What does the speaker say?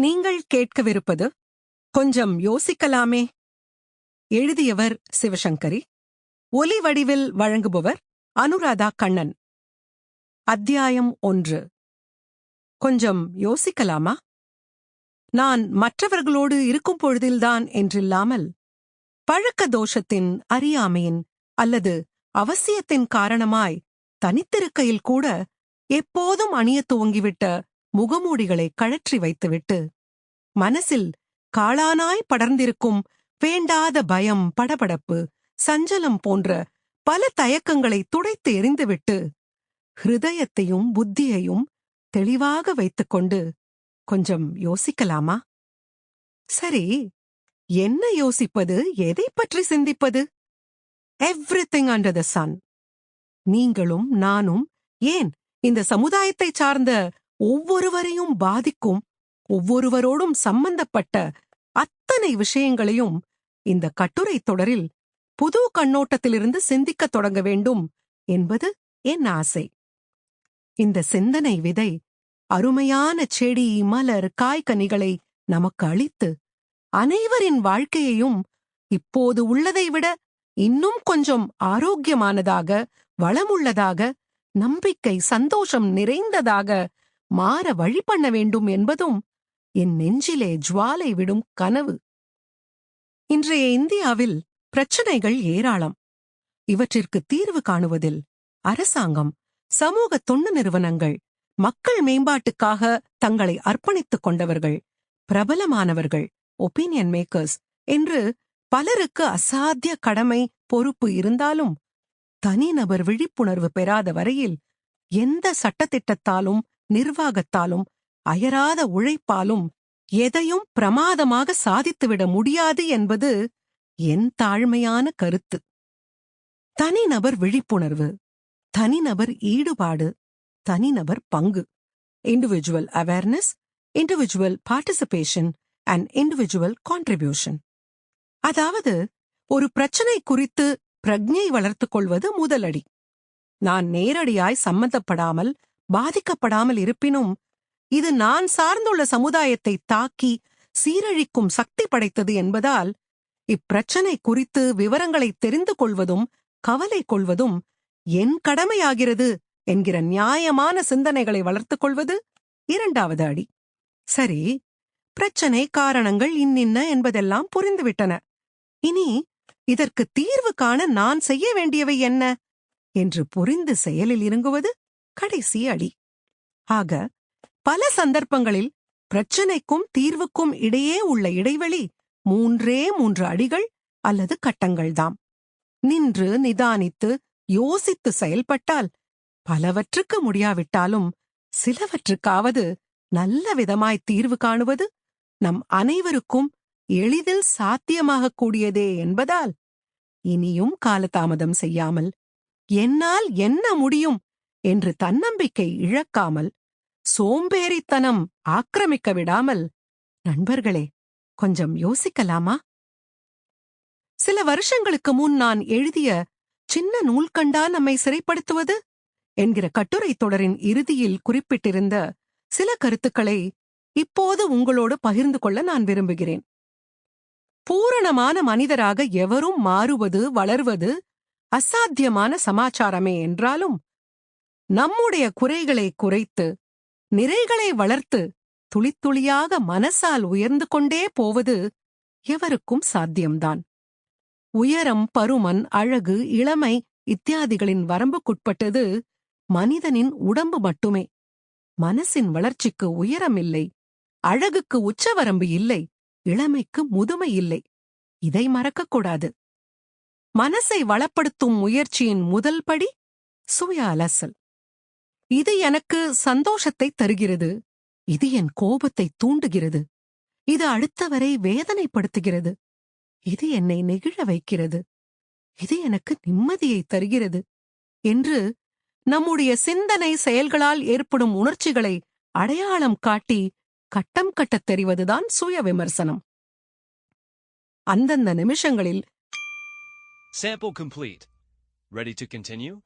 நீங்கள் கேட்கவிருப்பது கொஞ்சம் யோசிக்கலாமே. எழுதியவர் சிவசங்கரி. ஒலி வடிவில் வழங்குபவர் அனுராதா கண்ணன். அத்தியாயம் ஒன்று. கொஞ்சம் யோசிக்கலாமா? நான் மற்றவர்களோடு இருக்கும் பொழுதில்தான் என்றில்லாமல் பழக்க தோஷத்தின் அறியாமையின் அல்லது அவசியத்தின் காரணமாய் தனித்திருக்கையில் கூட எப்போதும் அணியத் துவங்கிவிட்ட முகமூடிகளை கழற்றி வைத்துவிட்டு மனசில் காளானாய் படர்ந்திருக்கும் வேண்டாத பயம் படபடப்பு சஞ்சலம் போன்ற பல தயக்கங்களை துடைத்து எறிந்துவிட்டு ஹிருதயத்தையும் புத்தியையும் தெளிவாக வைத்துக்கொண்டு கொஞ்சம் யோசிக்கலாமா? சரி என்ன யோசிப்பது? எதை பற்றி சிந்திப்பது? Everything under the sun. நீங்களும் நானும் ஏன் இந்த சமுதாயத்தைச் சார்ந்த ஒவ்வொருவரையும் பாதிக்கும் ஒவ்வொருவரோடும் சம்பந்தப்பட்ட அத்தனை விஷயங்களையும் இந்த கட்டுரை தொடரில் புது கண்ணோட்டத்திலிருந்து சிந்திக்கத் தொடங்க வேண்டும் என்பது என் ஆசை. இந்த சிந்தனை விதை அருமையான செடி மலர் காய்கனிகளை நமக்கு அளித்து அனைவரின் வாழ்க்கையையும் இப்போது உள்ளதை விட இன்னும் கொஞ்சம் ஆரோக்கியமானதாக வளமுள்ளதாக நம்பிக்கை சந்தோஷம் நிறைந்ததாக மாற வழி பண்ண வேண்டும் என்பதும் என் நெஞ்சிலே ஜுவாலை விடும் கனவு. இன்றைய இந்தியாவில் பிரச்சனைகள் ஏராளம். இவற்றிற்கு தீர்வு காணுவதில் அரசாங்கம் சமூக தொண்டு நிறுவனங்கள் மக்கள் மேம்பாட்டுக்காக தங்களை அர்ப்பணித்துக் கொண்டவர்கள் பிரபலமானவர்கள் ஒப்பீனியன் மேக்கர்ஸ் என்று பலருக்கு அசாத்திய கடமை பொறுப்பு இருந்தாலும் தனிநபர் விழிப்புணர்வு பெறாத வரையில் எந்த சட்டத்திட்டத்தாலும் நிர்வாகத்தாலும் அயராத உழைப்பாலும் எதையும் பிரமாதமாக சாதித்துவிட முடியாது என்பது என் தாழ்மையான கருத்து. தனிநபர் விழிப்புணர்வு தனிநபர் ஈடுபாடு தனிநபர் பங்கு individual awareness individual participation and individual contribution அதாவது ஒரு பிரச்சனை குறித்து பிரக்ஞை வளர்த்துக் கொள்வது முதலடி. நான் நேரடியாய் சம்மந்தப்படாமல் பாதிக்கப்படாமல் இருப்பினும் இது நான் சார்ந்துள்ள சமுதாயத்தை தாக்கி சீரழிக்கும் சக்தி படைத்தது என்பதால் இப்பிரச்சனை குறித்து விவரங்களை தெரிந்து கொள்வதும் கவலை கொள்வதும் என் கடமையாகிறது என்கிற நியாயமான சிந்தனைகளை வளர்த்துக் கொள்வது இரண்டாவது அடி. சரி பிரச்சனை காரணங்கள் இன்னின்ன என்பதெல்லாம் புரிந்துவிட்டன. இனி இதற்கு தீர்வு காண நான் செய்ய வேண்டியவை என்ன? என்று புரிந்து செயலில் இறங்குவது கடைசி அடி. ஆக பல சந்தர்ப்பங்களில் பிரச்சனைக்கும் தீர்வுக்கும் இடையே உள்ள இடைவெளி மூன்றே மூன்று அடிகள் அல்லது கட்டங்கள்தாம் நின்று நிதானித்து யோசித்து செயல்பட்டால் பலவற்றுக்கு முடியாவிட்டாலும் சிலவற்றுக்காவது நல்ல விதமாய் தீர்வு காணுவது நம் அனைவருக்கும் எளிதில் சாத்தியமாகக் கூடியதே என்பதால் இனியும் காலதாமதம் செய்யாமல் என்னால் என்ன முடியும் என்று தன்னம்பிக்கை இழக்காமல் சோம்பேறித்தனம் ஆக்கிரமிக்க விடாமல் நண்பர்களே கொஞ்சம் யோசிக்கலாமா? சில வருஷங்களுக்கு முன் நான் எழுதிய சின்ன நூல்கண்டா நம்மை சிறைப்படுத்துவது? என்கிற கட்டுரை தொடரின் இறுதியில் குறிப்பிட்டிருந்த சில கருத்துக்களை இப்போது உங்களோடு பகிர்ந்து கொள்ள நான் விரும்புகிறேன். பூரணமான மனிதராக எவரும் மாறுவது வளர்வது அசாத்தியமான சமாச்சாரமே என்றாலும் நம்முடைய குறைகளை குறைத்து நிறைகளை வளர்த்து துளித்துளியாக மனசால் உயர்ந்து கொண்டே போவது எவருக்கும் சாத்தியம்தான். உயரம் பருமன் அழகு இளமை இத்தியாதிகளின் வரம்புக்குட்பட்டது மனிதனின் உடம்பு மட்டுமே. மனசின் வளர்ச்சிக்கு உயரம் இல்லை அழகுக்கு உச்சவரம்பு இல்லை இளமைக்கு முதுமை இல்லை. இதை மறக்கக்கூடாது. மனசை வளப்படுத்தும் முயற்சியின் முதல் படி சுய அலசல். இது எனக்கு சந்தோஷத்தை தருகிறது. இது என் கோபத்தை தூண்டுகிறது. இது அடுத்தவரை வேதனைப்படுத்துகிறது. இது என்னை நெகிழ வைக்கிறது. இது எனக்கு நிம்மதியை தருகிறது என்று நம்முடைய சிந்தனை செயல்களால் ஏற்படும் உணர்ச்சிகளை அடையாளம் காட்டி கட்டம் கட்டத் தெரிவதுதான் சுய விமர்சனம். அந்தந்த நிமிஷங்களில் Sample complete. Ready to continue?